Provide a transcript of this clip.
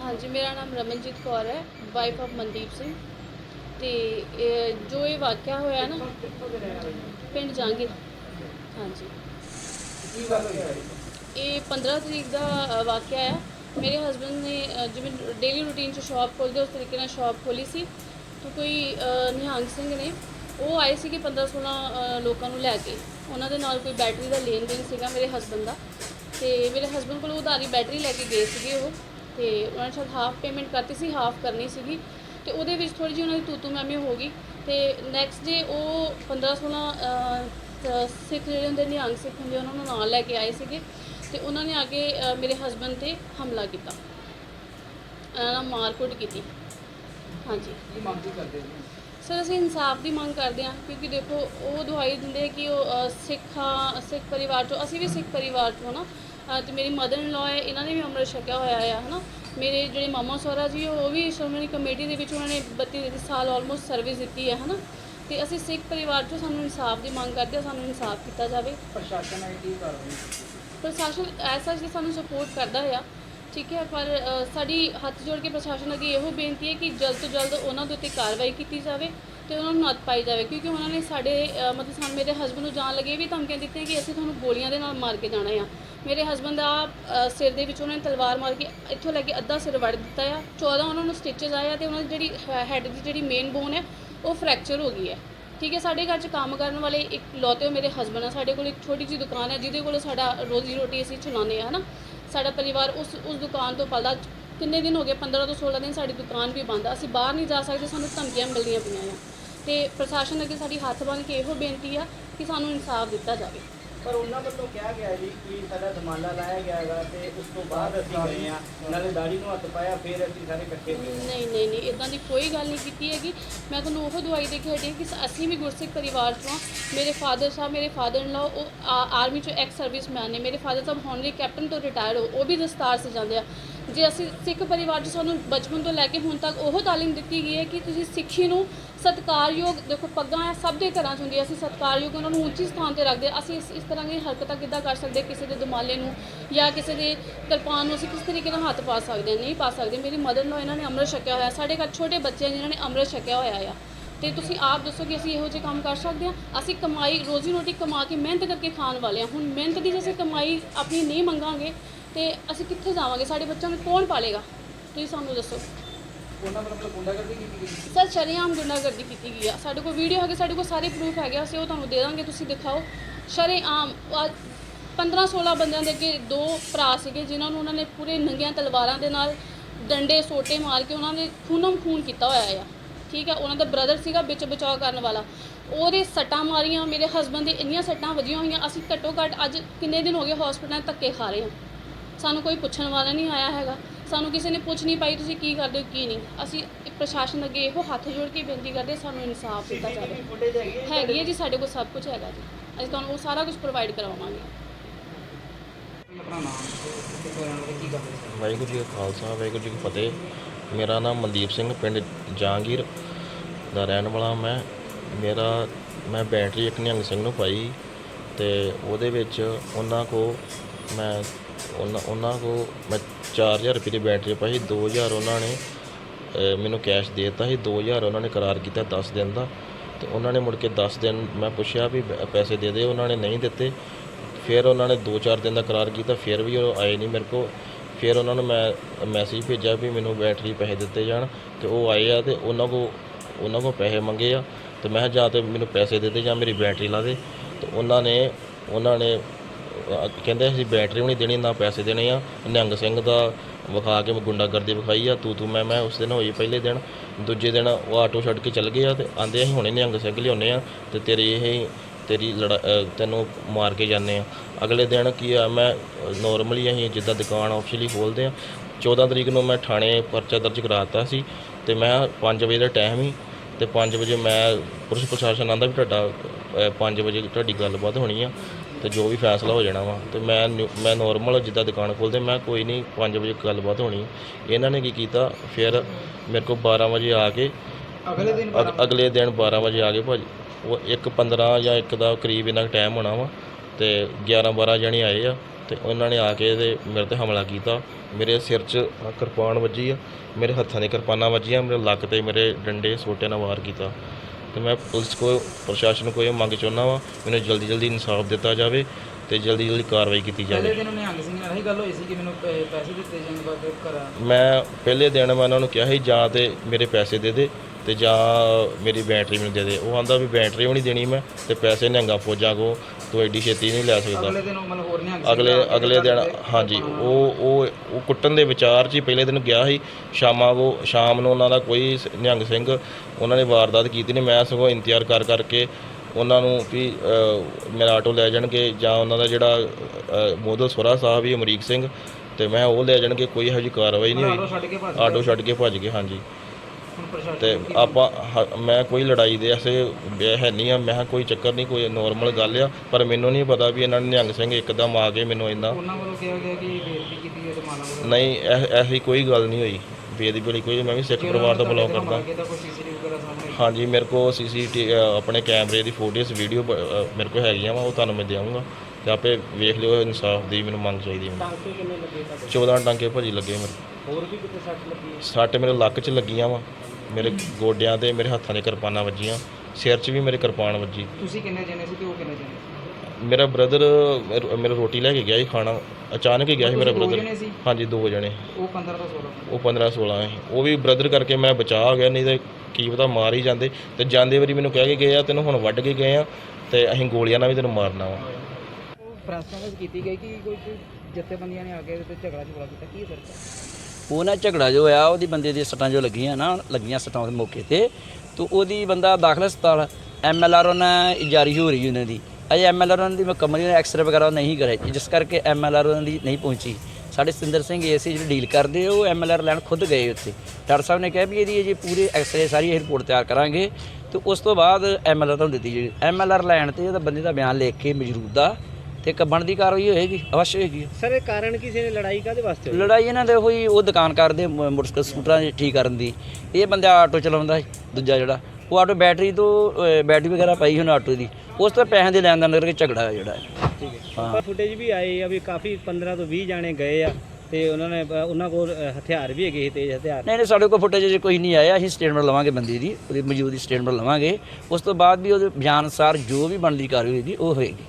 ਹਾਂਜੀ ਮੇਰਾ ਨਾਮ ਰਮਨਜੀਤ ਕੌਰ ਹੈ ਵਾਈਫ ਆਫ ਮਨਦੀਪ ਸਿੰਘ। ਤੇ ਇਹ ਜੋ ਇਹ ਵਾਕਿਆ ਹੋਇਆ ਨਾ ਪਿੰਡ ਜਾਂਗੀਰ ਹਾਂਜੀ। ਇਹ 15 ਤਰੀਕ ਦਾ ਅ, ਵਾਕਿਆ ਹੈ। ਮੇਰੇ ਹਸਬੰਡ ਨੇ ਅ, ਜਿਵੇਂ ਡੇਲੀ ਰੂਟੀਨ 'ਚ ਸ਼ਾਪ ਖੋਲ੍ਹਦੇ ਉਸ ਤਰੀਕੇ ਨਾਲ ਸ਼ਾਪ ਖੋਲੀ ਸੀ। ਤਾਂ ਕੋਈ ਅ, ਨਿਹੰਗ ਸਿੰਘ ਨੇ ਉਹ ਆਏ ਸੀਗੇ 15 16 ਲੋਕਾਂ ਨੂੰ ਲੈ ਕੇ। ਉਹਨਾਂ ਦੇ ਨਾਲ ਕੋਈ ਬੈਟਰੀ ਦਾ ਲੈਣ ਦੇਣ ਸੀਗਾ ਮੇਰੇ ਹਸਬੰਡ ਦਾ। ਤੇ ਮੇਰੇ ਹਸਬੰਡ ਕੋਲ ਉਧਾਰੀ ਬੈਟਰੀ ਲੈ ਕੇ ਗਏ ਸੀਗੇ ਉਹ ਤੇ ਉਹਨਾਂ ਨੇ ਸ਼ਾਇਦ ਹਾਫ ਪੇਮੈਂਟ ਕਰਤੀ ਸੀ ਹਾਫ ਕਰਨੀ ਸੀਗੀ। ਤੇ ਉਹਦੇ ਵਿੱਚ ਥੋੜੀ ਜਿਹੀ ਉਹਨਾਂ ਦੀ ਤੂਤੂ ਮੈਮੀ ਹੋ ਗਈ। ਤੇ ਨੈਕਸਟ ਡੇ ਉਹ 15 16 ਅ, ਸਿੱਖ ਜਿਹੜੇ ਹੁੰਦੇ ਨਿਹੰਗ ਸਿੱਖ ਹੁੰਦੇ ਉਹਨਾਂ ਨੂੰ ਨਾਲ ਲੈ ਕੇ ਆਏ ਸੀਗੇ। ਤੇ ਉਹਨਾਂ ਨੇ ਆ ਕੇ ਮੇਰੇ ਹਸਬੰਡ ਤੇ ਹਮਲਾ ਕੀਤਾ। ਉਹਨਾਂ ਨਾਲ ਮਾਰਕੁੱਟ ਕੀਤੀ। ਹਾਂਜੀ। ਕੀ ਮੰਗ ਕੀ ਕਰਦੇ ਜੀ ਸਰ ਅਸੀਂ ਇਨਸਾਫ ਦੀ ਮੰਗ ਕਰਦੇ ਹਾਂ ਕਿਉਂਕਿ ਦੇਖੋ ਉਹ ਦਵਾਈ ਦਿੰਦੇ ਕਿ ਉਹ ਸਿੱਖਾਂ ਸਿੱਖ ਪਰਿਵਾਰ ਚੋਂ ਅਸੀਂ ਵੀ ਸਿੱਖ ਪਰਿਵਾਰ ਚੋਂ ਨਾ ਤੇ ਮੇਰੀ ਮਦਰ ਇਨ ਲਾਅ ਹੈ ਇਹਨਾਂ ਨੇ ਵੀ ਅੰਮ੍ਰਿਤ ਛਕਿਆ ਹੋਇਆ ਆ ਹਨਾ? ਮੇਰੇ ਜਿਹੜੇ ਮਾਮਾ ਸਹੁਰਾ ਜੀ ਉਹ ਵੀ ਸ਼੍ਰੋਮਣੀ ਕਮੇਟੀ ਦੇ ਵਿੱਚ ਉਹਨਾਂ ਨੇ 32 33 ਸਾਲ ਆਲਮੋਸਟ ਸਰਵਿਸ ਦਿੱਤੀ ਹੈ ਹਨਾ? ਤੇ ਅਸੀਂ ਸਿੱਖ ਪਰਿਵਾਰ ਚੋਂ ਸਾਨੂੰ ਇਨਸਾਫ ਦੀ ਮੰਗ ਕਰਦੇ ਹਾਂ ਸਾਨੂੰ ਇਨਸਾਫ ਕੀਤਾ ਜਾਵੇ। ਪ੍ਰਸ਼ਾਸਨ ਹੈ ਕੀ ਕਰ ਰਹੀ ਹੈ? ਪ੍ਰਸ਼ਾਸਨ ਐਸਾ ਜੀ ਸਾਨੂੰ ਸਪੋਰਟ ਕਰਦਾ ਆ ਠੀਕ ਹੈ? ਪਰ ਸਾਡੀ ਹੱਥ ਜੋੜ ਕੇ ਪ੍ਰਸ਼ਾਸਨ ਅੱਗੇ ਇਹੋ ਬੇਨਤੀ ਹੈ ਕਿ ਜਲਦ ਤੋਂ ਜਲਦ ਉਹਨਾਂ ਦੇ ਉੱਤੇ ਕਾਰਵਾਈ ਕੀਤੀ ਜਾਵੇ ਤੇ ਉਹਨਾਂ ਨੂੰ ਨੱਥ ਪਾਈ ਜਾਵੇ ਕਿਉਂਕਿ ਉਹਨਾਂ ਨੇ ਸਾਡੇ ਮਤਲਬ ਸਾਨੂੰ ਮੇਰੇ ਹਸਬੰਡ ਨੂੰ ਜਾਣ ਲੱਗੇ ਵੀ ਧਮਕੀਆਂ ਦਿੱਤੀਆਂ ਕਿ ਅਸੀਂ ਤੁਹਾਨੂੰ ਗੋਲੀਆਂ ਦੇ ਨਾਲ ਮਾਰ ਕੇ ਜਾਣਾ ਆ। ਮੇਰੇ ਹਸਬੰਡ ਦਾ ਸਿਰ ਦੇ ਵਿੱਚ ਉਹਨਾਂ ਨੇ ਤਲਵਾਰ ਮਾਰ ਕੇ ਇੱਥੋਂ ਲੈ ਕੇ ਅੱਧਾ ਸਿਰ ਵੜ ਦਿੱਤਾ ਆ। 14 ਉਹਨਾਂ ਨੂੰ ਸਟਿਚਸ ਆਇਆ ਆ ਤੇ ਉਹਨਾਂ ਦੀ ਜਿਹੜੀ ਹੈੱਡ ਦੀ ਜਿਹੜੀ ਮੇਨ ਬੋਨ ਹੈ ਉਹ ਫ੍ਰੈਕਚਰ ਹੋ ਗਈ ਹੈ ਠੀਕ ਹੈ, ਸਾਡੇ ਘਰ 'ਚ ਕੰਮ ਕਰਨ ਵਾਲੇ ਇੱਕ ਲੌਤੇ ਮੇਰੇ ਹਸਬੰਡ ਆ। ਸਾਡੇ ਕੋਲ ਇੱਕ ਛੋਟੀ ਜਿਹੀ ਦੁਕਾਨ ਹੈ ਜਿਹਦੇ ਕੋਲ ਸਾਡਾ ਰੋਜ਼ੀ ਰੋਟੀ ਅਸੀਂ ਚਲਾਉਂਦੇ ਆ, ਹਨਾ। ਸਾਡਾ ਪਰਿਵਾਰ ਉਸ ਉਸ ਦੁਕਾਨ ਤੋਂ ਪਲਦਾ। ਕਿੰਨੇ ਦਿਨ ਹੋ ਗਏ 15 ਤੋਂ 16 ਦਿਨ ਸਾਡੀ ਦੁਕਾਨ ਵੀ ਬੰਦ ਆ। ਅਸੀਂ ਬਾਹਰ ਨਹੀਂ ਜਾ ਸਕਦੇ, ਸਾਨੂੰ ਧਮਕੀਆਂ ਮਿਲਦੀਆਂ ਪਈਆਂ ਆ। ਤੇ ਪ੍ਰਸ਼ਾਸਨ ਅੱਗੇ ਸਾਡੀ ਹੱਥ ਬੰਨ੍ਹ ਕੇ ਇਹੋ ਬੇਨਤੀ ਆ ਕਿ ਸਾਨੂੰ ਇਨਸਾਫ ਦਿੱਤਾ ਜਾਵੇ। ਪਰ ਉਹਨਾਂ ਵੱਲੋਂ ਕਿਹਾ ਗਿਆ ਜੀ ਕਿ ਸਾਡਾ ਦਮਾਲਾ ਲਾਇਆ ਗਿਆ ਹੈਗਾ ਤੇ ਉਸ ਤੋਂ ਬਾਅਦ ਅਸੀਂ ਗਏ ਆ ਨਾਲੇ ਦਾੜੀ ਨੂੰ ਹੱਥ ਪਾਇਆ ਫਿਰ ਅਸੀਂ ਸਾਰੇ ਇਕੱਠੇ ਹੋਏ ਨਹੀਂ ਨਹੀਂ ਨਹੀਂ ਇਦਾਂ ਦੀ ਕੋਈ ਗੱਲ ਨਹੀਂ ਕੀਤੀ ਹੈਗੀ। ਮੈਂ ਤੁਹਾਨੂੰ ਉਹ ਦਵਾਈ ਦੇ ਕੇ ਹਟੀ ਕਿ ਅਸੀਂ ਵੀ ਗੁਰਸਿੱਖ ਪਰਿਵਾਰ ਚੋਂ ਹਾਂ। ਮੇਰੇ ਫਾਦਰ ਸਾਹਿਬ ਮੇਰੇ ਫਾਦਰ ਇਨ ਲਾ ਉਹ ਆਰਮੀ ਚੋਂ ਐਕਸ ਸਰਵਿਸਮੈਨ ਨੇ। ਮੇਰੇ ਫਾਦਰ ਸਾਹਿਬ ਹੋਨਰੀ ਕੈਪਟਨ ਤੋਂ ਰਿਟਾਇਰ ਹੋ ਉਹ ਵੀ ਦਸਤਾਰ ਸਜਾਉਂਦੇ ਆ। ਜੇ ਅਸੀਂ ਸਿੱਖ ਪਰਿਵਾਰ 'ਚ ਸਾਨੂੰ ਬਚਪਨ ਤੋਂ ਲੈ ਕੇ ਹੁਣ ਤੱਕ ਉਹ ਤਾਲੀਮ ਦਿੱਤੀ ਗਈ ਹੈ ਕਿ ਤੁਸੀਂ ਸਿੱਖੀ ਨੂੰ ਸਤਿਕਾਰਯੋਗ, ਦੇਖੋ ਪੱਗਾਂ ਆ ਸਭ ਦੇ ਘਰਾਂ 'ਚ ਹੁੰਦੀਆਂ ਅਸੀਂ ਸਤਿਕਾਰਯੋਗ ਉਹਨਾਂ ਨੂੰ ਉੱਚੀ ਸਥਾਨ ਤੇ ਰੱਖਦੇ ਹਾਂ। ਅਸੀਂ ਇਸ ਇਸ ਤਰ੍ਹਾਂ ਦੀਆਂ ਹਰਕਤਾਂ ਕਿੱਦਾਂ ਕਰ ਸਕਦੇ, ਕਿਸੇ ਦੇ ਦੁਮਾਲੇ ਨੂੰ ਜਾਂ ਕਿਸੇ ਦੇ ਕਿਰਪਾਨ ਨੂੰ ਅਸੀਂ ਕਿਸ ਤਰੀਕੇ ਨਾਲ ਹੱਥ ਪਾ ਸਕਦੇ ਹਾਂ, ਨਹੀਂ ਪਾ ਸਕਦੇ। ਮੇਰੀ ਮਦਰ ਨੂੰ ਇਹਨਾਂ ਨੇ ਅੰਮ੍ਰਿਤ ਛਕਿਆ ਹੋਇਆ, ਸਾਡੇ ਘਰ ਛੋਟੇ ਬੱਚੇ ਆ ਜਿਨ੍ਹਾਂ ਨੇ ਅੰਮ੍ਰਿਤ ਛਕਿਆ ਹੋਇਆ ਆ। ਤੇ ਤੁਸੀਂ ਆਪ ਦੱਸੋ ਕਿ ਅਸੀਂ ਇਹੋ ਜਿਹੇ ਕੰਮ ਕਰ ਸਕਦੇ ਹਾਂ? ਅਸੀਂ ਕਮਾਈ, ਰੋਜ਼ੀ ਰੋਟੀ ਕਮਾ ਕੇ ਮਿਹਨਤ ਕਰਕੇ ਖਾਣ ਵਾਲੇ ਹਾਂ। ਹੁਣ ਮਿਹਨਤ ਦੀ ਜੇ ਅਸੀਂ ਕਮਾਈ ਆਪਣੀ ਨਹੀਂ ਮੰਗਾਂਗੇ ਤੇ ਅਸੀਂ ਕਿੱਥੇ ਜਾਵਾਂਗੇ? ਸਾਡੇ ਬੱਚਿਆਂ ਨੂੰ ਕੌਣ ਪਾਲੇਗਾ? ਤੁਸੀਂ ਸਾਨੂੰ ਦੱਸੋ। ਉਹਨਾਂ ਵੱਲੋਂ ਮਤਲਬ ਗੁੰਡਾਗਰਦੀ ਕੀਤੀ ਗਈ ਸਰ ਸ਼ਰੇਆਮ ਗੁੰਡਾਗਰਦੀ ਕੀਤੀ ਗਈ ਆ। ਸਾਡੇ ਕੋਲ ਵੀਡੀਓ ਹੈਗੇ ਸਾਡੇ ਕੋਲ ਸਾਰੇ ਪ੍ਰੂਫ ਹੈਗੇ ਅਸੀਂ ਉਹ ਤੁਹਾਨੂੰ ਦੇ ਦਾਂਗੇ ਤੁਸੀਂ ਦਿਖਾਓ। ਸ਼ਰੇਆਮ 15 16 ਬੰਦਿਆਂ ਦੇ ਅੱਗੇ ਦੋ ਭਰਾ ਸੀਗੇ ਜਿਨ੍ਹਾਂ ਨੂੰ ਉਹਨਾਂ ਨੇ ਪੂਰੇ ਨੰਗੀਆਂ ਤਲਵਾਰਾਂ ਦੇ ਨਾਲ ਡੰਡੇ ਸੋਟੇ ਮਾਰ ਕੇ ਉਹਨਾਂ ਨੇ ਖੂਨਮ ਖੂਨ ਕੀਤਾ ਹੋਇਆ ਆ। ਠੀਕ ਹੈ ਉਹਨਾਂ ਦਾ ਬ੍ਰਦਰ ਸੀਗਾ ਵਿੱਚ ਬਚਾਅ ਕਰਨ ਵਾਲਾ। ਉਹਦੇ ਸੱਟਾਂ ਮਾਰੀਆਂ ਮੇਰੇ ਹਸਬੰਦ ਦੇ ਇੰਨੀਆਂ ਸੱਟਾਂ ਵੱਜੀਆਂ ਹੋਈਆਂ ਅਸੀਂ ਘੱਟੋ ਘੱਟ ਅੱਜ ਕਿੰਨੇ ਦਿਨ ਹੋ ਗਏ ਹਸਪੀਟਲ ਧੱਕੇ ਖਾ ਰਹੇ ਹਾਂ। ਸਾਨੂੰ ਕੋਈ ਪੁੱਛਣ ਵਾਲਾ ਨਹੀਂ ਆਇਆ ਹੈਗਾ। ਸਾਨੂੰ ਕਿਸੇ ਨੇ ਪੁੱਛ ਨਹੀਂ ਪਾਈ ਤੁਸੀਂ ਕੀ ਕਰਦੇ ਹੋ ਕੀ ਨਹੀਂ। ਅਸੀਂ ਪ੍ਰਸ਼ਾਸਨ ਅੱਗੇ ਇਹੋ ਹੱਥ ਜੋੜ ਕੇ ਬੇਨਤੀ ਕਰਦੇ ਸਾਨੂੰ ਇਨਸਾਫ ਦਿੱਤਾ ਜਾਵੇ। ਹੈਗੀ ਹੈ ਜੀ ਸਾਡੇ ਕੋਲ ਸਭ ਕੁਝ ਹੈਗਾ ਜੀ। ਅਸੀਂ ਤੁਹਾਨੂੰ ਉਹ ਸਾਰਾ ਕੁਝ ਪ੍ਰੋਵਾਈਡ ਕਰਵਾਵਾਂਗੇ ਆਪਣਾ ਨਾਮ ਤੇ ਕੋਈ ਨਾਲ ਕੀ ਕਰਦੇ ਸੀ ਵਾਹਿਗੁਰੂ ਜੀ ਕਾ ਖਾਲਸਾ ਵਾਹਿਗੁਰੂ ਜੀ ਕੀ ਫਤਿਹ। ਮੇਰਾ ਨਾਮ ਮਨਦੀਪ ਸਿੰਘ ਪਿੰਡ ਜਹਾਂਗੀਰ ਦਾ ਰਹਿਣ ਵਾਲਾ ਮੈਂ। ਮੇਰਾ ਮੈਂ ਬੈਟਰੀ ਇੱਕ ਨਿਹੰਗ ਸਿੰਘ ਨੂੰ ਪਾਈ ਤੇ ਉਹਦੇ ਵਿੱਚ ਉਹਨਾਂ ਕੋ ਮੈਂ ਉਹਨਾਂ ਉਹਨਾਂ ਕੋ ਮੈਂ 4000 ਰੁਪਏ ਦੀ ਬੈਟਰੀ ਪਾਈ 2000 ਉਹਨਾਂ ਨੇ ਮੈਨੂੰ ਕੈਸ਼ ਦੇ ਦਿੱਤਾ ਸੀ 2000 ਉਹਨਾਂ ਨੇ ਕਰਾਰ ਕੀਤਾ 10 ਦਿਨ ਦਾ। ਤੇ ਉਹਨਾਂ ਨੇ ਮੁੜ ਕੇ 10 ਦਿਨ ਮੈਂ ਪੁੱਛਿਆ ਵੀ ਬ- ਪੈਸੇ ਦੇ ਦੇ, ਉਹਨਾਂ ਨੇ ਨਹੀਂ ਦਿੱਤੇ। ਫਿਰ ਉਹਨਾਂ ਨੇ 2-4 ਦਿਨ ਦਾ ਕਰਾਰ ਕੀਤਾ, ਫਿਰ ਵੀ ਉਹ ਆਏ ਨਹੀਂ ਮੇਰੇ ਕੋ ਫਿਰ ਉਹਨਾਂ ਨੂੰ ਮੈਂ ਮੈਸੇਜ ਭੇਜਿਆ ਵੀ ਮੈਨੂੰ ਬੈਟਰੀ ਪੈਸੇ ਦਿੱਤੇ ਜਾਣ। ਤੇ ਉਹ ਆਏ ਆ ਤੇ ਉਹਨਾਂ ਕੋ ਉਹਨਾਂ ਕੋ ਪੈਸੇ ਮੰਗੇ ਆ। ਤੇ ਮੈਂ ਕਿਹਾ ਜਾਂ ਤੇ ਮੈਨੂੰ ਪੈਸੇ ਦੇ ਦੇ ਜਾਂ ਮੇਰੀ ਬੈਟਰੀ ਲਾ ਦੇ। ਤੇ ਉਹਨਾਂ ਨੇ ਉਹਨਾਂ ਨੇ ਅਹ ਕਹਿੰਦੇ ਅਸੀਂ ਬੈਟਰੀ ਵੀ ਨਹੀਂ ਦੇਣੀ, ਨਾ ਪੈਸੇ ਦੇਣੇ ਆ। ਨਿਹੰਗ ਸਿੰਘ ਦਾ ਵਿਖਾ ਕੇ ਗੁੰਡਾਗਰਦੀ ਵਿਖਾਈ ਆ, ਤੂੰ ਤੂੰ ਮੈਂ ਮੈਂ ਉਸ ਦਿਨ ਹੋਈ ਪਹਿਲੇ ਦਿਨ। ਦੂਜੇ ਦਿਨ ਉਹ ਆਟੋ ਛੱਡ ਕੇ ਚੱਲ ਗਏ ਆ ਤੇ ਆਂਦੇ ਅਸੀਂ ਹੁਣੇ ਨਿਹੰਗ ਸਿੰਘ ਲਿਆਉਂਦੇ ਆ ਤੇ ਤੇਰੀ ਇਹ ਤੇਰੀ ਲੜਾ ਅਹ ਤੈਨੂੰ ਮਾਰ ਕੇ ਜਾਂਦੇ ਆ। ਅਗਲੇ ਦਿਨ ਕੀ ਆ, ਮੈਂ ਨੋਰਮਲੀ ਅਸੀਂ ਜਿੱਦਾਂ ਦੁਕਾਨ ਆਫੀਸ਼ੀਅਲੀ ਖੋਲਦੇ ਆ 14 ਤਰੀਕ ਨੂੰ ਮੈਂ ਥਾਣੇ ਪਰਚਾ ਦਰਜ ਕਰਾਤਾ ਸੀ ਤੇ ਮੈਂ 5 ਵਜੇ ਦਾ ਟਾਈਮ ਹੀ ਤੇ 5 ਵਜੇ ਮੈਂ ਪੁਲਿਸ ਪ੍ਰਸ਼ਾਸਨ ਆਂਦਾ ਵੀ ਤੁਹਾਡਾ 5 ਵਜੇ ਤੁਹਾਡੀ ਗੱਲਬਾਤ ਹੋਣੀ ਆ। ਤੇ ਜੋ ਵੀ ਫੈਸਲਾ ਹੋ ਜਾਣਾ ਵਾ ਤੇ ਮੈਂ ਨਿਊ- ਮੈਂ ਨੋਰਮਲ ਜਿੱਦਾਂ ਦੁਕਾਨ ਖੋਲਦੇ ਮੈਂ ਕੋਈ ਨਹੀਂ 5 ਵਜੇ ਗੱਲਬਾਤ ਹੋਣੀ। ਇਹਨਾਂ ਨੇ ਕੀ ਕੀਤਾ? ਫਿਰ ਮੇਰੇ ਕੋਲ 12 ਵਜੇ ਆ ਕੇ ਅਗਲੇ ਦਿਨ ਅਗ- ਅਗਲੇ ਦਿਨ 12 ਵਜੇ ਆ ਗਏ ਭਾਜੀ ਉਹ ਇੱਕ 15 ਜਾਂ ਇੱਕ ਦਾ ਕਰੀਬ ਇਹਨਾਂ ਦਾ ਟਾਈਮ ਹੋਣਾ ਵਾ ਤੇ 11 12 ਜਣੇ ਆਏ ਆ ਤੇ ਉਹਨਾਂ ਨੇ ਆ ਕੇ ਤੇ ਮੇਰੇ ਤੇ ਹਮਲਾ ਕੀਤਾ। ਮੇਰੇ ਸਿਰ 'ਚ ਆਹ ਕਿਰਪਾਨ ਵੱਜੀ ਆ ਮੇਰੇ ਹੱਥਾਂ 'ਤੇ ਕਿਰਪਾਨਾਂ ਵੱਜੀਆਂ ਮੇਰੇ ਲੱਕ ਤੇ ਮੇਰੇ ਡੰਡੇ ਸੋਟੇ ਨਾਲ ਵਾਰ ਕੀਤਾ। ਤੇ ਮੈਂ ਪੁਲਿਸ ਕੋ ਪ੍ਰਸ਼ਾਸਨ ਕੋ ਇਹ ਮੰਗ ਚਾਹੁੰਦਾ ਵਾਂ ਮੈਨੂੰ ਜਲਦੀ ਜਲਦੀ ਇਨਸਾਫ ਦਿੱਤਾ ਜਾਵੇ ਤੇ ਜਲਦੀ ਜਲਦੀ ਕਾਰਵਾਈ ਕੀਤੀ ਪਹਿਲੇ ਜਾਵੇ ਦਿਨ ਨਿਹੰਗ ਸਿੰਘ ਨਾਲ ਇਹੀ ਗੱਲ ਹੋਈ ਸੀ ਕਿ ਮੈਨੂੰ ਪੈ- ਪੈਸੇ ਦਿੱਤੇ ਜਾਣ ਬਾਅਦ ਘਰ ਮੈਂ ਪਹਿਲੇ ਦਿਨ ਮੈਂ ਉਹਨਾਂ ਨੂੰ ਕਿਹਾ ਸੀ ਜਾਂ ਤੇ ਮੇਰੇ ਪੈਸੇ ਦੇ ਦੇ। ਤੇ ਜਾਂ ਮੇਰੀ ਬੈਟਰੀ ਮੈਨੂੰ ਦੇ ਦੇ। ਉਹ ਆਂਦਾ ਵੀ ਬੈਟਰੀ ਵੀ ਨਹੀਂ ਦੇਣੀ ਮੈਂ ਤੇ ਪੈਸੇ ਨਿਹੰਗਾ ਫੌਜਾਂ ਕੋ ਤੂੰ ਐਡੀ ਛੇਤੀ ਨਹੀਂ ਲੈ ਸਕਦਾ। ਅਗਲੇ ਦਿਨ ਹੋਰ ਅਗਲੇ ਦਿਨ ਹਾਂਜੀ ਉਹ ਉਹ ਉਹ ਕੁੱਟਣ ਦੇ ਵਿਚਾਰ 'ਚ ਹੀ ਪਹਿਲੇ ਦਿਨ ਗਿਆ ਸੀ। ਸ਼ਾਮਾਂ ਉਹ ਸ਼ਾਮ ਨੂੰ ਉਹਨਾਂ ਦਾ ਕੋਈ ਨਿਹੰਗ ਸਿੰਘ ਉਹਨਾਂ ਨੇ ਵਾਰਦਾਤ ਕੀਤੀ ਨਹੀਂ ਮੈਂ ਸਗੋਂ ਇੰਤਜ਼ਾਰ ਕਰ ਕਰਕੇ ਉਹਨਾਂ ਨੂੰ ਵੀ ਮੇਰਾ ਆਟੋ ਲੈ ਜਾਣਗੇ ਜਾਂ ਉਹਨਾਂ ਦਾ ਜਿਹੜਾ ਮੋਦਲ ਸੋਰਾ ਸਾਹਿਬ ਹੀ ਅਮਰੀਕ ਸਿੰਘ ਤੇ ਮੈਂ ਉਹ ਲੈ ਜਾਣਗੇ ਕੋਈ ਇਹੋ ਜਿਹੀ ਕਾਰਵਾਈ ਨਹੀਂ ਹੋਈ। ਆਟੋ ਛੱਡ ਕੇ ਭੱਜ ਗਏ ਹਾਂਜੀ। ਤੇ ਆਪਾਂ ਹ- ਮੈਂ ਕੋਈ ਲੜਾਈ ਦੇ ਐਸੇ ਬੇ- ਹੈ ਨਹੀਂ ਆ ਮੈਂ ਕਿਹਾ ਕੋਈ ਚੱਕਰ ਨਹੀਂ ਕੋਈ ਨੋਰਮਲ ਗੱਲ ਆ ਪਰ ਮੈਨੂੰ ਨਹੀਂ ਪਤਾ ਵੀ ਇਹਨਾਂ ਨੇ ਨਿਹੰਗ ਸਿੰਘ ਇੱਕਦਮ ਆ ਕੇ ਮੈਨੂੰ ਇੰਨਾ। ਉਹਨਾਂ ਵੱਲੋਂ ਕਿਹਾ ਗਿਆ ਕਿ ਬੇਇੱਜ਼ਤੀ ਕੀਤੀ ਹੈ ਤੇ ਮਾਲਾ ਵੱਲੋਂ। ਨਹੀਂ ਐਸੀ ਕੋਈ ਗੱਲ ਨਹੀਂ ਹੋਈ। ਬੇਦੀ ਵਾਲੀ ਕੋਈ ਮੈਂ ਵੀ ਸਿੱਖ ਪਰਿਵਾਰ ਤੋਂ ਬਿਲੋਂਗ ਕਰਦਾ। ਕਿ ਤਾਂ ਕੋਈ ਸੀਸੀਟੀਵੀ ਵਗੈਰਾ ਸਾਹਮਣੇ ਹਾਂਜੀ ਮੇਰੇ ਕੋ ਸੀਸੀਟੀ ਆਪਣੇ ਕੈਮਰੇ ਦੀ ਫੋਟੋਸ ਵੀਡੀਓ ਮੇਰੇ ਕੋ ਹੈਗੀਆਂ ਵਾ ਉਹ ਤੁਹਾਨੂੰ ਮੈਂ ਦੇਵਾਂਗਾ। ਤੇ ਆਪੇ ਵੇਖ ਲਿਓ ਇਨਸਾਫ ਦੀ ਮੈਨੂੰ ਮੰਗ ਚਾਹੀਦੀ ਮੈਨੂੰ ਟਾਂਕੇ ਕਿੰਨੇ ਲੱਗੇ ਤੁਹਾਡੇ? 14 ਟਾਂਕੇ ਭਾਜੀ ਲੱਗੇ ਮੇਰੇ। ਹੋਰ ਵੀ ਕਿਤੇ ਸੱਟ ਲੱਗੀ ਹੈ? ਸੱਟ ਮੇਰੇ ਲੱਕ 'ਚ ਲੱਗੀਆਂ ਵਾ ਮੇਰੇ ਗੋਡਿਆਂ ਤੇ ਮੇਰੇ ਹੱਥਾਂ 'ਤੇ ਕਿਰਪਾਨਾਂ ਵੱਜੀਆਂ ਸਿਰ 'ਚ ਵੀ ਮੇਰੇ ਕਿਰਪਾਨ ਵੱਜੀ। ਤੁਸੀਂ ਕਿੰਨੇ ਜਣੇ ਸੀ ਤੇ ਉਹ ਕਿੰਨੇ ਜਣੇ ਸੀ? ਮੇਰਾ ਬ੍ਰਦਰ ਮੇਰੇ ਰੋਟੀ ਲੈ ਕੇ ਗਿਆ ਸੀ ਖਾਣਾ ਅਚਾਨਕ ਹੀ ਗਿਆ ਸੀ ਮੇਰਾ ਤੁਸੀਂ ਦੋ ਬ੍ਰਦਰ ਜਣੇ ਸੀ? ਹਾਂਜੀ ਦੋ ਜਣੇ। ਉਹ 15 ਤੋਂ 16 ਉਹ 15 16 ਹੈ ਉਹ ਵੀ ਬ੍ਰਦਰ ਕਰਕੇ ਮੈਂ ਬਚਾ ਹੋ ਗਿਆ ਨਹੀਂ ਤੇ ਕੀ ਪਤਾ ਮਾਰ ਹੀ ਜਾਂਦੇ। ਤੇ ਜਾਂਦੇ ਵਾਰੀ ਮੈਨੂੰ ਕਹਿ ਕੇ ਗਏ ਆ ਤੈਨੂੰ ਹੁਣ ਵੱਢ ਕੇ ਗਏ ਆ ਤੇ ਅਸੀਂ ਗੋਲੀਆਂ ਨਾਲ ਵੀ ਤੈਨੂੰ ਮਾਰਨਾ ਵਾ। ਉਹ ਪ੍ਰੈਸ ਕਾਨਫਰੰਸ ਕੀਤੀ ਗਈ ਕਿ ਕੋਈ ਜਥੇਬੰਦੀਆਂ ਨੇ ਆ ਕੇ ਤੇ ਝਗੜਾ ਝਗੜਾ ਕੀਤਾ? ਕੀ ਸਰ? ਉਹ ਨਾ ਝਗੜਾ ਜੋ ਹੋਇਆ, ਉਹਦੀ ਬੰਦੇ ਦੀ ਸੱਟਾਂ ਜੋ ਲੱਗੀਆਂ ਨਾ, ਲੱਗੀਆਂ ਸੱਟਾਂ ਉਹਦੇ ਮੌਕੇ ਤੇ ਤੇ ਉਹਦੀ ਬੰਦਾ ਦਾਖਲ ਹਸਪਤਾਲ ਐਮਐਲਆਰ ਉਹਨਾਂ ਜਾਰੀ ਹੋ ਰਹੀ ਉਹਨਾਂ ਦੀ। ਅਜੇ ਐਮਐਲਆਰ ਉਹਨਾਂ ਦੀ ਮੁਕੰਮਲ ਐਕਸਰੇ ਵਗੈਰਾ ਨਹੀਂ ਕਰਾਈ। ਜਿਸ ਕਰਕੇ ਐਮਐਲਆਰ ਉਹਨਾਂ ਦੀ ਨਹੀਂ ਪਹੁੰਚੀ। ਸਾਡੇ ਸਿੰਦਰ ਸਿੰਘ ਏਸੀ ਜਿਹੜੇ ਡੀਲ ਕਰਦੇ, ਉਹ ਐਮਐਲਆਰ ਲੈਣ ਖੁਦ ਗਏ ਉੱਥੇ। ਡਾਕਟਰ ਸਾਹਿਬ ਨੇ ਕਿਹਾ ਵੀ ਇਹਦੀ ਜੇ ਪੂਰੇ ਐਕਸਰੇ ਸਾਰੀ ਇਹ ਰਿਪੋਰਟ ਤਿਆਰ ਕਰਾਂਗੇ। ਤੇ ਉਸ ਤੋਂ ਬਾਅਦ ਐਮਐਲਆਰ ਤੁਹਾਨੂੰ ਦਿੱਤੀ ਜੀ ਐਮਐਲਆਰ ਲੈਣ ਤੇ ਉਹਦਾ ਬੰਦੇ ਦਾ ਬਿਆਨ ਲਿਖ ਕੇ ਮਜਰੂਦ ਦਾ ਤੇ ਕੱਬਣ ਦੀ ਕਾਰਵਾਈ ਹੋਏਗੀ ਅਵਸ਼ ਹੋਏਗੀ। ਸਰ ਇਹ ਕਾਰਨ ਕਿਸੇ ਨੇ ਲੜਾਈ ਕਾਦੇ ਵਾਸਤੇ ਹੋਈ? ਲੜਾਈ ਇਹਨਾਂ ਦੇ ਹੋਈ ਉਹ ਦੁਕਾਨ ਕਰਦੇ ਮੋਟਰਸਾਈਕਲ ਸਕੂਟਰਾਂ ਦੀ ਠੀਕ ਕਰਨ ਦੀ। ਇਹ ਬੰਦਾ ਆਟੋ ਚਲਾਉਂਦਾ ਸੀ, ਦੂਜਾ ਜਿਹੜਾ। ਉਹ ਆਟੋ ਬੈਟਰੀ ਤੋਂ ਬੈਟਰੀ ਵਗੈਰਾ ਪਾਈ ਹੁਣ ਆਟੋ ਦੀ। ਉਸ ਤੋਂ ਪੈਸਿਆਂ ਦੇ ਲੈਣ ਦੇਣ ਕਰਕੇ ਝਗੜਾ ਹੋਇਆ ਜਿਹੜਾ। ਹੈ। ਠੀਕ ਹੈ ਫੁਟੇਜ ਵੀ ਆਏ ਆ ਵੀ ਕਾਫੀ 15 ਤੋਂ 20 ਜਾਣੇ ਗਏ ਆ ਤੇ ਉਹਨਾਂ ਨੇ ਉਹਨਾਂ ਕੋਲ ਹਥਿਆਰ ਵੀ ਹੈਗੇ ਸੀ ਤੇਜ਼ ਹਥਿਆਰ। ਨਹੀਂ ਨਹੀਂ ਸਾਡੇ ਕੋਲ ਫੁਟੇਜ ਜੇ ਕੋਈ ਨਹੀਂ ਆਇਆ। ਅਸੀਂ ਸਟੇਟਮੈਂਟ ਲਵਾਂਗੇ ਬੰਦੇ ਦੀ ਉਹਦੀ ਮੌਜੂਦ ਦੀ ਸਟੇਟਮੈਂਟ ਲਵਾਂਗੇ। ਉਸ ਤੋਂ ਬਾਅਦ ਵੀ ਉਹਦੇ ਬਿਆਨ ਅਨੁਸਾਰ ਜੋ ਵੀ ਬਣਦੀ ਕਾਰਵਾਈ ਹੋਏਗੀ ਉਹ ਹੋਏਗੀ।